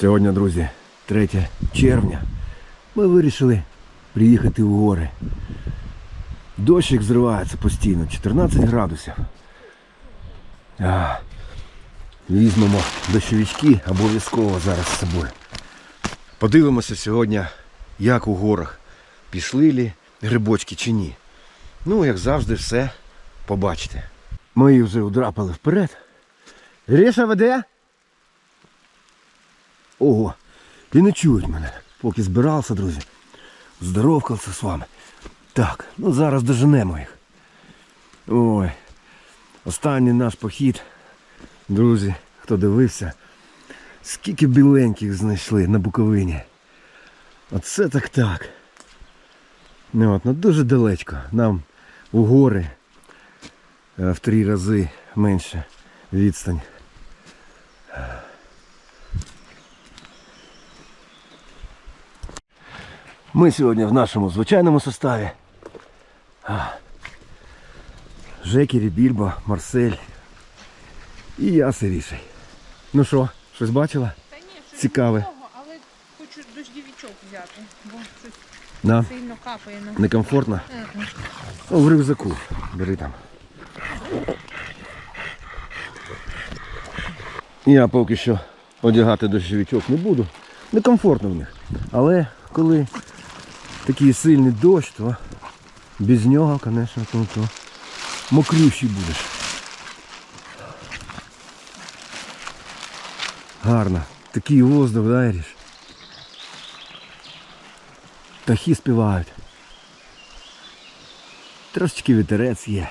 Сьогодні, друзі, 3 червня. Ми вирішили приїхати в гори. Дощик зривається постійно, 14 градусів. А, візьмемо дощовички обов'язково зараз з собою. Подивимося сьогодні, як у горах. Пішли лі грибочки чи ні. Ну, як завжди, все побачите. Ми їх вже удрапали вперед. Гріша веде? Ого, і не чують мене, поки збирався, друзі. Здоровкався з вами. Так, ну зараз доженемо їх. Ой. Останній наш похід, друзі, хто дивився, скільки біленьких знайшли на Буковині. Оце так так. Ну, от, ну дуже далечко. Нам у гори е, в три рази менше відстань. Ми сьогодні в нашому звичайному составі. А. Жекері, Більбо, Марсель і я сиріший. Ну що, щось бачила? Та ні, щось Цікаве. такого, але хочу дождівічок взяти, бо щось Да? сильно капає на. Некомфортно? Мгм. Ну, в рюкзаку. Бери там. Я поки що одягати дощовичок не буду. Некомфортно в них. Але коли такий сильний дощ, то без нього, звісно, то, то мокрющий будеш. Гарно. Такий воздух, да, Іріш? Птахи співають. Трошечки вітерець є.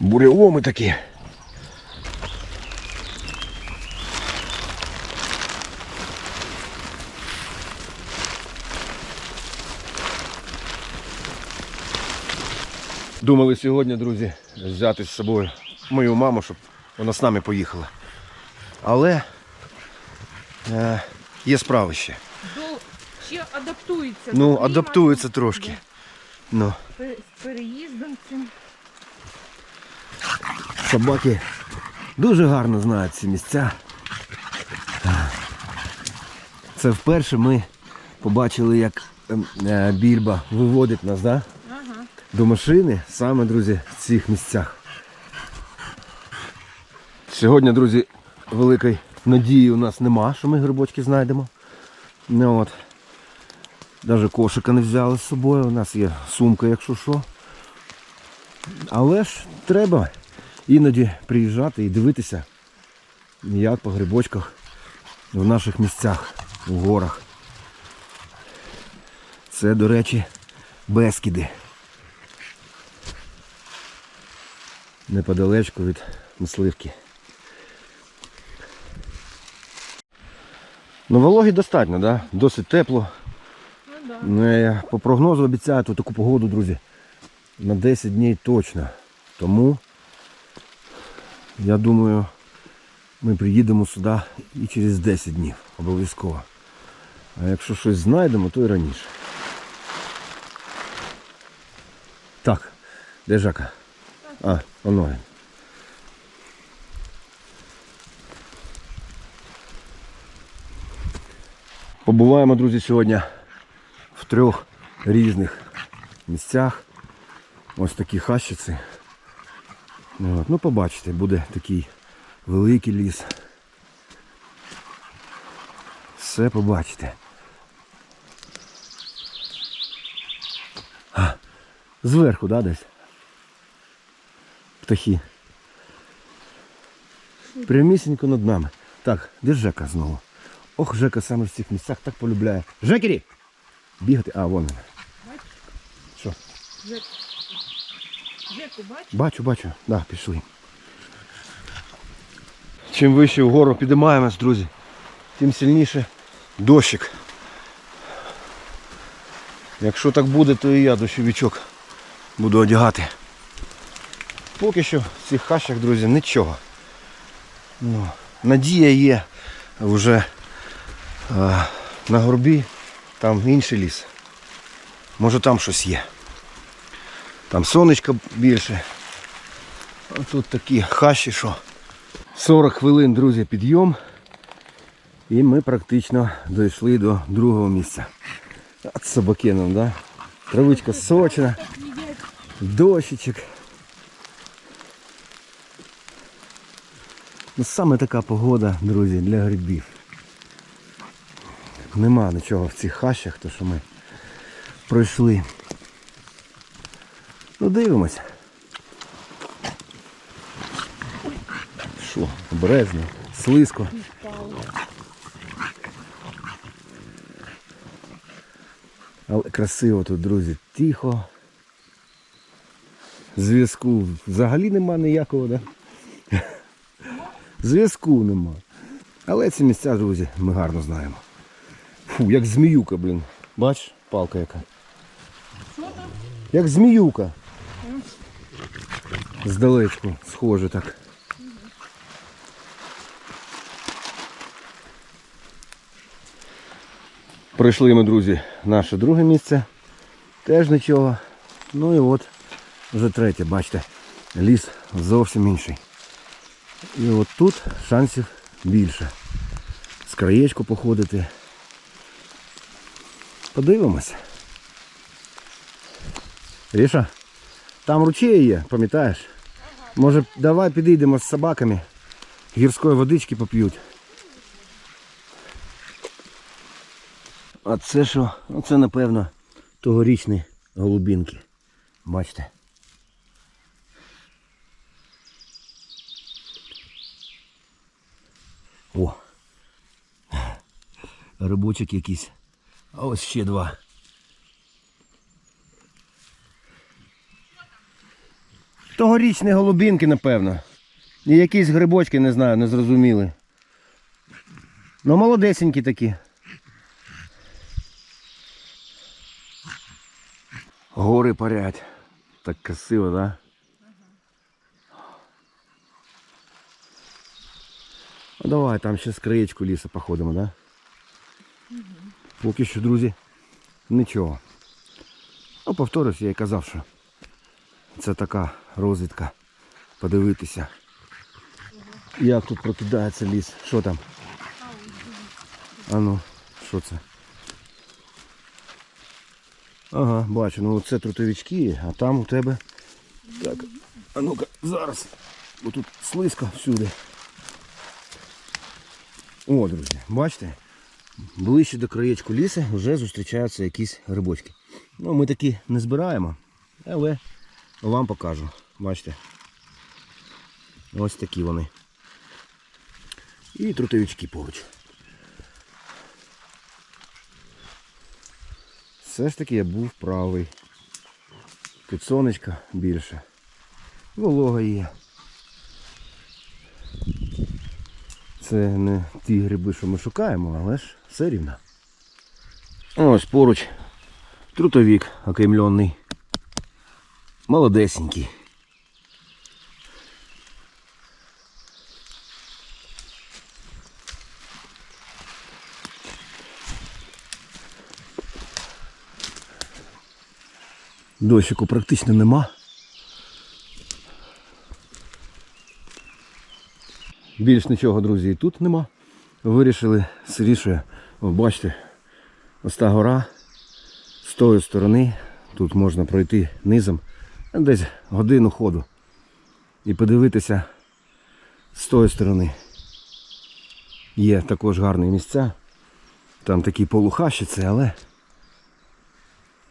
Буреломи такі. Думали сьогодні, друзі, взяти з собою мою маму, щоб вона з нами поїхала. Але е, є справи ще. Ще адаптується. Ну, адаптується трошки. Ну. З переїздом цим. Собаки дуже гарно знають ці місця. Це вперше ми побачили, як ем, е, більба виводить нас да? До машини, саме, друзі, в цих місцях. Сьогодні, друзі, великої надії у нас нема, що ми грибочки знайдемо. Ну, от. Навіть кошика не взяли з собою, у нас є сумка, якщо що. Але ж треба іноді приїжджати і дивитися, як по грибочках в наших місцях, у горах. Це, до речі, Бескіди. Неподалечку від мисливки. Ну, вологі достатньо, да? досить тепло. Ну да. Ну, я по прогнозу обіцяю таку погоду, друзі, на 10 днів точно. Тому я думаю, ми приїдемо сюди і через 10 днів обов'язково. А якщо щось знайдемо, то і раніше. Так, де Жака? А, воно. Побуваємо, друзі, сьогодні в трьох різних місцях. Ось такі хащиці. Ну, от, ну побачите, буде такий великий ліс. Все побачите. Зверху, да, десь? Птахи. Прямісінько над нами. Так, де Жека знову? Ох, Жека саме в цих місцях так полюбляє. Жекері! Бігати. А, вон він. Що? Жек... Жеку, бачиш? Бачу, бачу. Да, пішли. Чим вище вгору підіймаємось, друзі, тим сильніше дощик. Якщо так буде, то і я дощовичок буду одягати. Поки що в цих хащах, друзі, нічого. Ну, надія є вже а, на горбі, там інший ліс. Може там щось є. Там сонечко більше. А тут такі хащі, що 40 хвилин, друзі, підйом. І ми практично дійшли до другого місця. От собакеном, да? Травичка сочна, дощичок. Саме така погода, друзі, для грибів. Нема нічого в цих хащах, то що ми пройшли. Ну, дивимося. Що, обережно, слизько. Але красиво тут, друзі, тихо. Зв'язку взагалі нема ніякого, да? Зв'язку нема. Але ці місця, друзі, ми гарно знаємо. Фу, як зміюка, блін. Бач, палка яка. Як зміюка. Здалечку, схоже так. Пройшли ми, друзі, наше друге місце. Теж нічого. Ну і от вже третє, бачите, ліс зовсім інший. І от тут шансів більше. З краєчку походити. Подивимося. Ріша, там ручей є, пам'ятаєш? Може давай підійдемо з собаками. Гірської водички поп'ють. А це що? Оце напевно тогорічні голубінки. Бачите? Рибочок якийсь. А ось ще два. Тогорічні голубінки, напевно. І якісь грибочки, не знаю, не зрозуміли. Ну молодесенькі такі. Гори парять. Так красиво, да? Ну давай там ще з краєчку лісу походимо, да? Поки що, друзі, нічого. Ну, повторюсь, я і казав, що це така розвідка. Подивитися. Як тут прокидається ліс. Що там? А ну, що це? Ага, бачу, ну це трутовички, а там у тебе. Так, а ну-ка, зараз. Бо тут слизько всюди. О, друзі, бачите? Ближче до краєчку лісу вже зустрічаються якісь грибочки. Ну, ми такі не збираємо, але вам покажу. Бачите? Ось такі вони. І трутовички поруч. Все ж таки я був правий. Тут сонечка більше. Волога є. Це не ті гриби, що ми шукаємо, але ж все рівно. Ось поруч трутовік окремлений. Молодесенький. Дощику практично нема. Більш нічого, друзі, і тут нема. Вирішили о, бачите, ось та гора з тої сторони. Тут можна пройти низом десь годину ходу. І подивитися з тої сторони. Є також гарні місця. Там такі полухащиці, але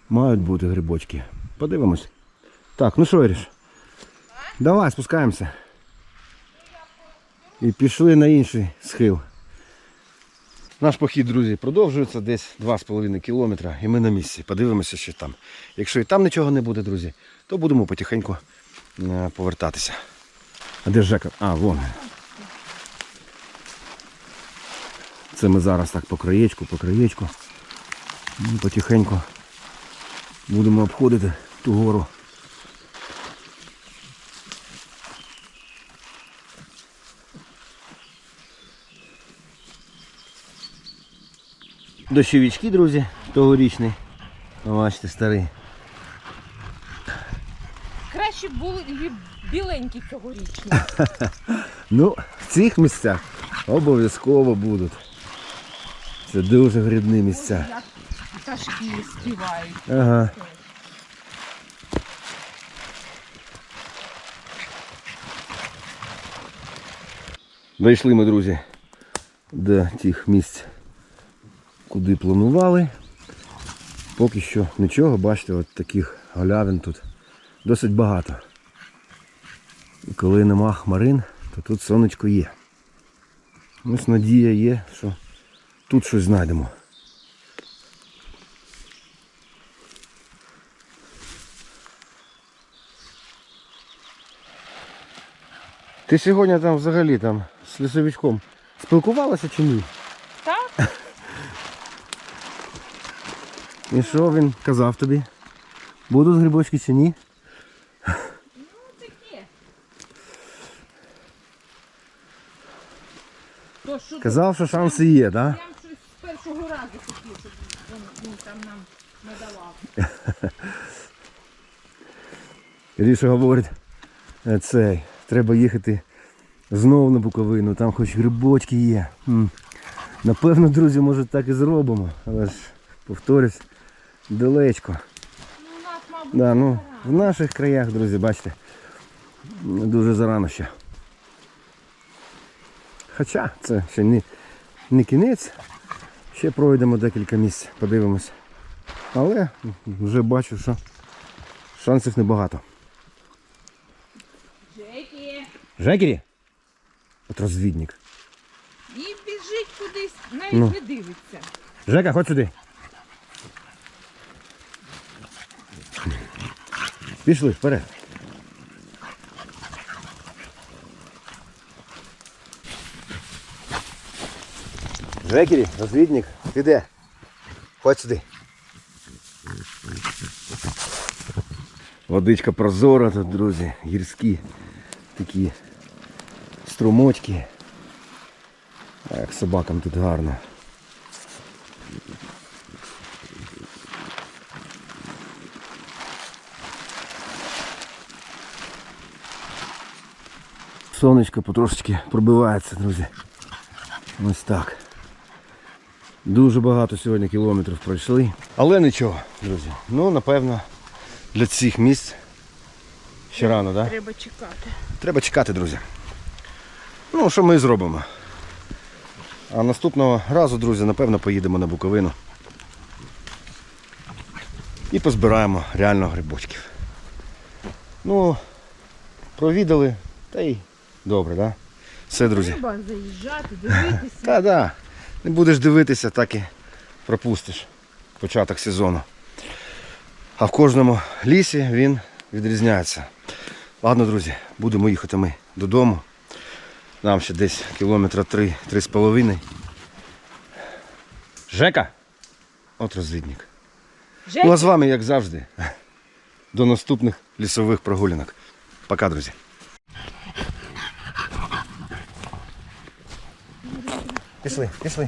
мають бути грибочки. Подивимось. Так, ну що, Іріш? Давай спускаємося. І пішли на інший схил. Наш похід, друзі, продовжується десь 2,5 кілометра і ми на місці. Подивимося, що там. Якщо і там нічого не буде, друзі, то будемо потихеньку е, повертатися. А де Жека? А, вон. Це ми зараз так по краєчку, по краєчку. Потихеньку будемо обходити ту гору. Дощовички, друзі, тогорічний. Бачите, старий. Краще були бі- біленькі цьогорічні. Ну, в цих місцях обов'язково будуть. Це дуже грибні місця. Як пташки співають. Ага. Дійшли ми, друзі, до тих місць, куди планували. Поки що нічого, бачите, от таких галявин тут досить багато. І коли нема хмарин, то тут сонечко є. Ось надія є, що тут щось знайдемо. Ти сьогодні там взагалі там з лісовичком спілкувалася чи ні? І що він казав тобі? Будуть грибочки чи ні? Ну таке. То що Казав, що шанси є, так? Да? Прям щось з першого разу хотів, щоб він, він там нам надавав. Ріша говорить, «Е, цей, треба їхати знову на Буковину, там хоч грибочки є. М. Напевно, друзі, може так і зробимо. Але ж, повторюсь, далечко. Ну, Да, ну, в наших краях, друзі, бачите, дуже зарано ще. Хоча це ще не, не кінець. Ще пройдемо декілька місць, подивимось. Але вже бачу, що шансів небагато. Джекі. Жекері? От розвідник. І біжить кудись, навіть Ну. не дивиться. Жека, ходь сюди. Пішли вперед. Жекері, розвідник, ти де? Ходь сюди. Водичка прозора тут, друзі, гірські такі струмочки. Як собакам тут гарно. Сонечко потрошечки пробивається, друзі. Ось так. Дуже багато сьогодні кілометрів пройшли. Але нічого, друзі. Ну, напевно, для цих місць ще рано, так? Да? Треба чекати. Треба чекати, друзі. Ну, що ми і зробимо. А наступного разу, друзі, напевно, поїдемо на Буковину. І позбираємо реально грибочків. Ну, провідали, та й добре, так? Да? Все, друзі. Треба заїжджати, дивитися. Та да. Не будеш дивитися, так і пропустиш початок сезону. А в кожному лісі він відрізняється. Ладно, друзі, будемо їхати ми додому. Нам ще десь кілометра три, три з половиною. Жека! От розвідник. Жекі, Ну а з вами, як завжди, до наступних лісових прогулянок. Пока, друзі. Пішли, пішли.